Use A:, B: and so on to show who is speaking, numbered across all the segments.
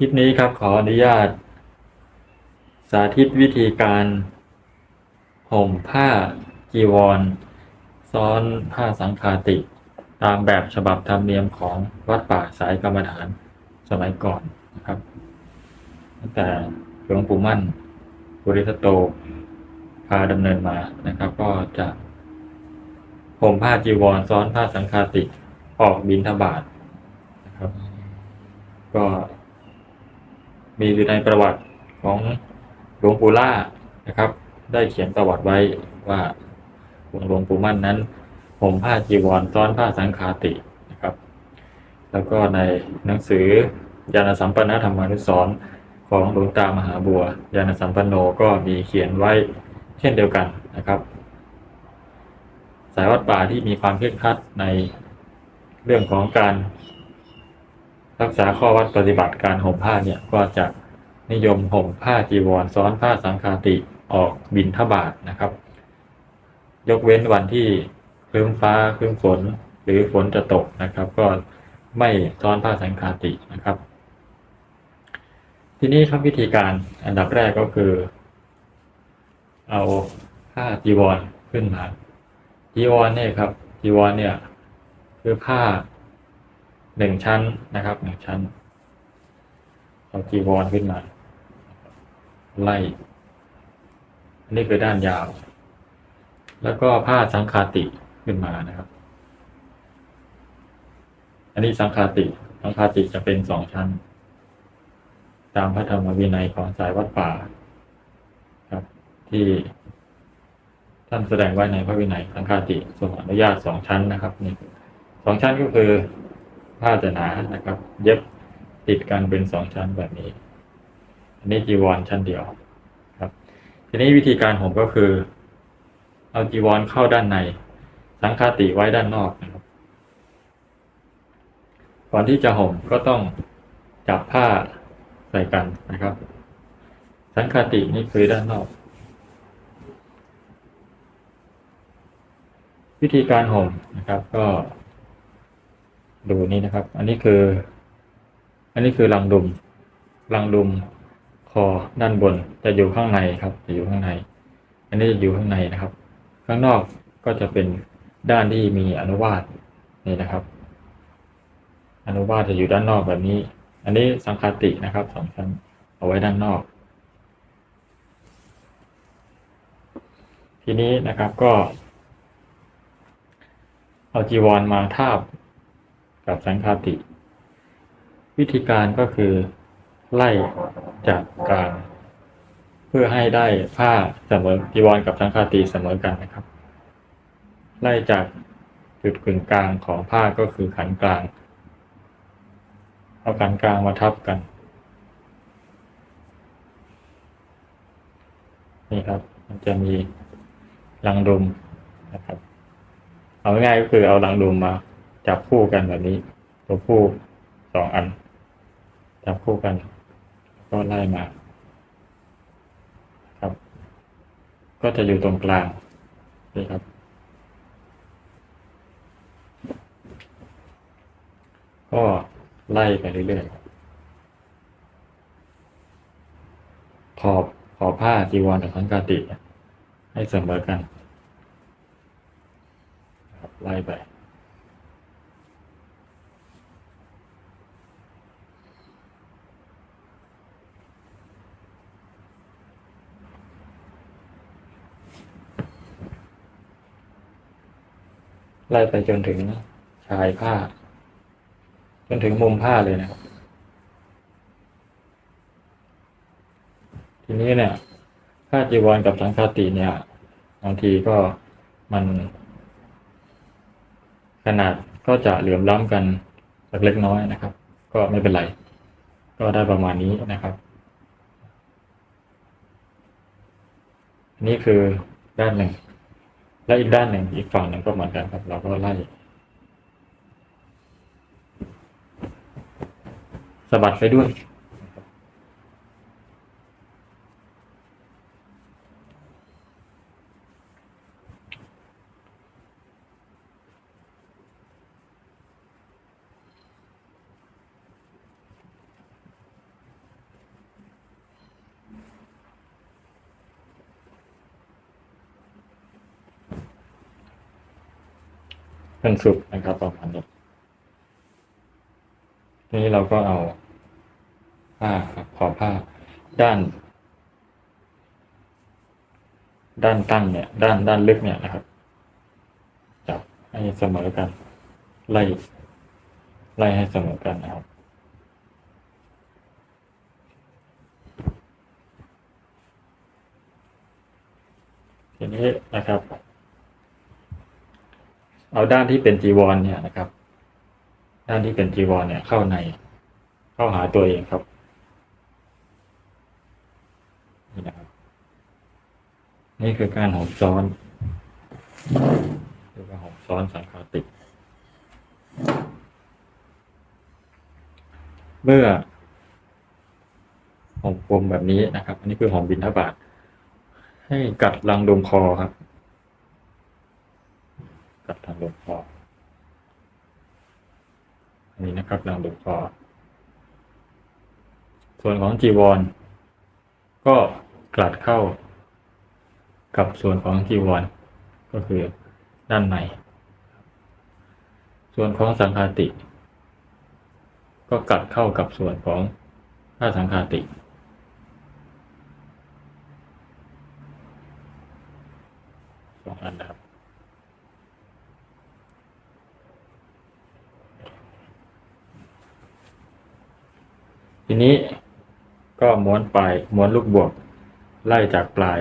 A: คลิปนี้ครับขออนุญาต สาธิตวิธีการห่มผ้าจีวร ซ้อนผ้าสังฆาติ ตามแบบฉบับธรรมเนียมของวัดป่าสายกรรมฐานสมัยก่อนนะครับตั้งแต่หลวงปู่มั่นปุริสโตพาดำเนินมานะครับ ก็จะห่มผ้าจีวร ซ้อนผ้าสังฆาติออกบิณฑบาตนะครับ ก็ มีอยู่ในประวัติของหลวงปู่ล่านะครับ ได้เขียนประวัติไว้ว่าหลวงปู่มั่นนั้นห่มผ้าจีวรซ้อนผ้าสังฆาตินะครับ แล้วก็ในหนังสือยานสัมปันนธรรมานุสรของหลวงตามหาบัวยานสัมปันโนก็มีเขียนไว้เช่นเดียวกันนะครับ สายวัดป่าที่มีความเคร่งครัดในเรื่องของการ รักษาข้อวัดปฏิบัติการห่มผ้าเนี่ยก็จะนิยมห่มผ้าจีวรซ้อนผ้าสังฆาติออกบินทบาทนะครับ ยกเว้นวันที่ครึ้มฟ้าครึ้มฝนหรือฝนจะตกนะครับ ก็ไม่ซ้อนผ้าสังฆาตินะครับ ทีนี้ครับวิธีการอันดับแรกก็คือ เอาผ้าจีวรขึ้นมาจีวรเนี่ยครับจีวรเนี่ยคือผ้า หนึ่งชั้นนะครับหนึ่งชั้นเอาจีวรขึ้นมา ไล่ อันนี้คือด้านยาว แล้วก็ผ้าสังคาติขึ้นมานะครับ อันนี้สังคาติ สังคาติจะเป็นสองชั้น ตามพระธรรมวินัยของสายวัดป่า ครับ ที่ท่านแสดงไว้ในพระวินัยสังคาติทรงอนุญาตสองชั้นนะครับนี่สองชั้นก็คือ ผ้าจะหนานะครับ เย็บติดกันเป็นสองชั้นแบบนี้ อันนี้จีวรชั้นเดียวครับ ทีนี้วิธีการห่มก็คือ เอาจีวรเข้าด้านใน สังคาติไว้ด้านนอกนะครับ ก่อนที่จะห่มก็ต้องจับผ้าใส่กันนะครับ สังคาตินี่คือด้านนอก วิธีการห่มนะครับก็ ดูนี่นะครับ อันนี้คือ อันนี้คือรังดุมรังดุมคอด้านบนจะอยู่ข้างในครับ จะอยู่ข้างใน อันนี้จะอยู่ข้างในนะครับ ข้างนอกก็จะเป็นด้านที่มีอนุวาตนี่นะครับ อนุวาตจะอยู่ด้านนอกแบบนี้ อันนี้สังคตินะครับสองชั้นเอาไว้ด้านนอก ทีนี้นะครับก็ เอาจีวรมาทาบ กับสังคาติ วิธีการก็คือไล่จากกลางเพื่อให้ได้ผ้าเสมอจีวรกับสังคาติเสมอกันนะครับ ไล่จากจุดกึ่งกลางของผ้าก็คือขันกลาง เอาขันกลางมาทับกัน นี่ครับ มันจะมีรังดุมนะครับ เอาง่ายก็คือเอารังดุมมา จับคู่กันแบบนี้ ตัวผู้สองอัน จับคู่กัน ก็ไล่มา ครับ ก็จะอยู่ตรงกลางนี่ครับ ก็ไล่ไปเรื่อยๆขอบขอบผ้าจีวรกับสังกาติ ให้เสมอกันครับไล่ไป ไล่ไปจนถึงชายผ้า จนถึงมุมผ้าเลยนะครับ ทีนี้เนี่ยผ้าจีวรกับสังฆาติเนี่ยบางทีก็มัน ขนาดก็จะเหลื่อมล้ำกันสักเล็กน้อยนะครับ ก็ไม่เป็นไร ก็ได้ประมาณนี้นะครับ นี่คือด้านหนึ่ง และอีกด้านหนึ่งอีกฝั่งหนึ่งก็เหมือนกันครับ เราก็ไล่สะบัดไปด้วย น เป็นสุดนะครับประมาณนี้ทีนี้เราก็เอาผ้าครับขอผ้าด้าน ด้านตั้งเนี่ย ด้านด้านลึกเนี่ยนะครับ จับให้เสมอกัน ไล่ ไล่ให้เสมอกันนะครับทีนี้นะครับ เอาด้านที่เป็นจีวรเนี่ยนะครับ ด้านที่เป็นจีวรเนี่ยเข้าใน เข้าหาตัวเองครับนี่นะครับนี่คือการหอมซ้อนคือการหอมซ้อนสังคาติเมื่อหอมกลมแบบนี้นะครับ อันนี้คือหอมบินทบาทให้กัดรังดมคอครับ กัดรังดมคออันนี้นะครับรังดมคอส่วนของจีวร ก็กลัดเข้า กับส่วนของจีวร ก็คือด้านใน ส่วนของสังฆาติ ก็กลัดเข้ากับส่วนของผ้าสังฆาติสองอันนะครับ ทีนี้ก็ม้วนปลายม้วนลูกบวกไล่จากปลาย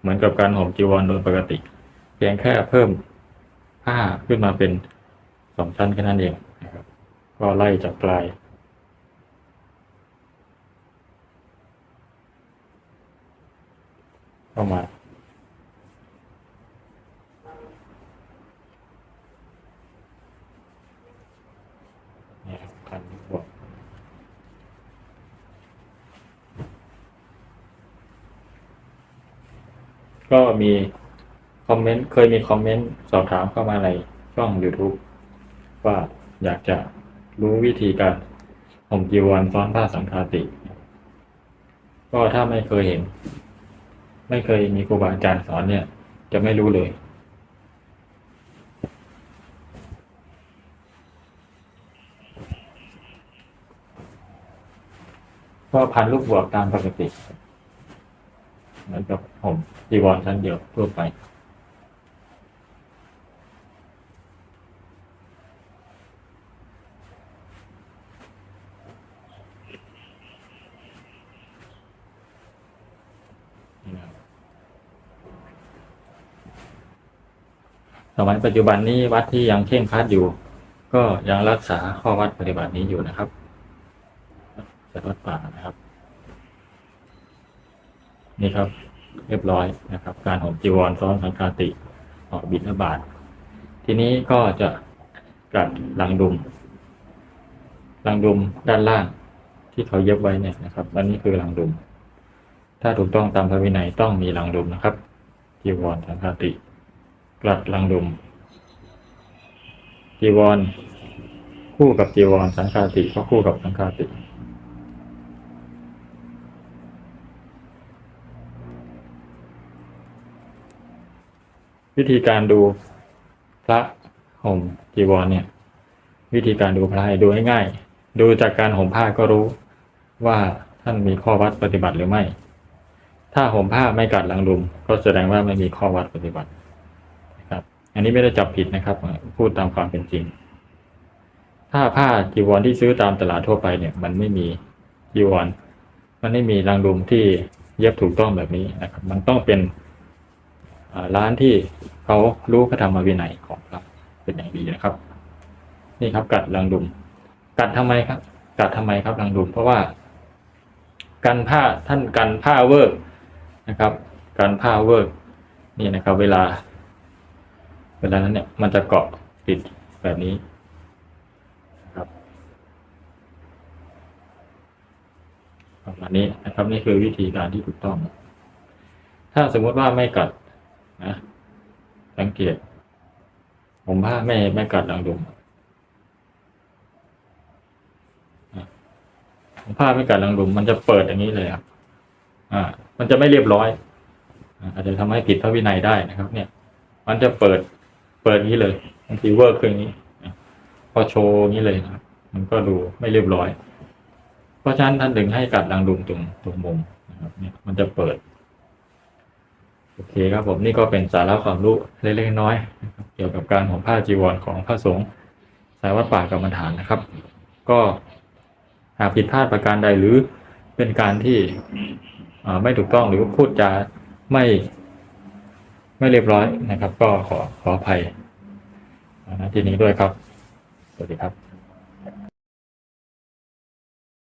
A: เหมือนกับการห่มจีวรโดยปกติ เพียงแค่เพิ่มผ้าขึ้นมาเป็นสองชั้นแค่นั้นเองนะครับ ก็ไล่จากปลายเข้ามา เนี่ยครับพันบวก ก็มีคอมเมนต์เคยมีคอมเมนต์สอบถามเข้ามาในช่อง YouTube ว่าอยากจะรู้วิธีการห่มจีวรซ้อนผ้าสังฆาติ ก็ถ้าไม่เคยเห็น ไม่เคยมีครูบาอาจารย์สอนเนี่ย จะไม่รู้เลยก็พันลูกบวกตามปกติ เหมือนกับผมจีวรชั้นเดียวทั่วไปนี่นะครับสมัยปัจจุบันนี้วัดที่ยังเคร่งครัดอยู่ ก็ยังรักษาข้อวัดปฏิบัตินี้อยู่นะครับจัดวัดป่านะครับ นี่ครับ เรียบร้อยนะครับ การห่มจีวรซ้อนสังฆาติออกบิณฑบาตทีนี้ก็จะกัดลังดุมลังดุมด้านล่างที่เขาเย็บไว้เนี่ยนะครับอันนี้คือลังดุม ถ้าถูกต้องตามพระวินัยต้องมีลังดุมนะครับจีวรสังฆาติกลัดลังดุมจีวร คู่กับจีวรสังฆาติก็คู่กับสังฆาติ วิธีการดูพระห่มจีวรเนี่ย วิธีการดูพระให้ดูง่ายๆดูจากการห่มผ้าก็รู้ว่าท่านมีข้อวัดปฏิบัติหรือไม่ ถ้าห่มผ้าไม่กัดหลังดุม ก็แสดงว่าไม่มีข้อวัดปฏิบัตินะครับ อันนี้ไม่ได้จับผิดนะครับ พูดตามความเป็นจริง ถ้าผ้าจีวรที่ซื้อตามตลาดทั่วไปเนี่ย มันไม่มีจีวร มันไม่มีรังดุมที่เย็บถูกต้องแบบนี้นะครับ มันต้องเป็น ร้านที่เขารู้พระธรรมวินัยของพระเป็นอย่างดีนะครับ นี่ครับ กัดรังดุม กัดทำไมครับ กัดทำไมครับรังดุม เพราะว่า กันผ้าท่านกันผ้าเวิร์กนะครับ กันผ้าเวิร์กนี่นะครับ เวลา เวลานั้นเนี่ยมันจะเกาะติดแบบนี้นะครับประมาณนี้นะครับ นี่คือวิธีการที่ถูกต้อง ถ้าสมมุติว่าไม่กัด สังเกต ผมผ้าไม่ไม่กัดรังดุมนะผมผ้าไม่กัดรังดุมมันจะเปิดอย่างนี้เลยครับ อ่า มันจะไม่เรียบร้อยอาจจะทำให้ผิดพระวินัยได้นะครับ เนี่ย มันจะเปิดเปิดอย่างนี้เลยบางทีเวอร์ขึ้นอย่างนี้ พอโชว์นี้เลยนะครับ มันก็ดูไม่เรียบร้อย เพราะฉะนั้นท่านดึงให้กัดดังดุมตรงตรงมุมนะครับ เนี่ย มันจะเปิด โอเคครับผมนี่ก็เป็นสาระความรู้เล็กๆน้อยๆเกี่ยวกับการห่มผ้าจีวรของพระสงฆ์สายวัดป่ากรรมฐานนะครับ ก็หากผิดพลาดประการใดหรือเป็นการที่ไม่ถูกต้องหรือพูดจาไม่ไม่เรียบร้อยนะครับ ก็ขอขออภัยที่นี้ด้วยครับ สวัสดีครับ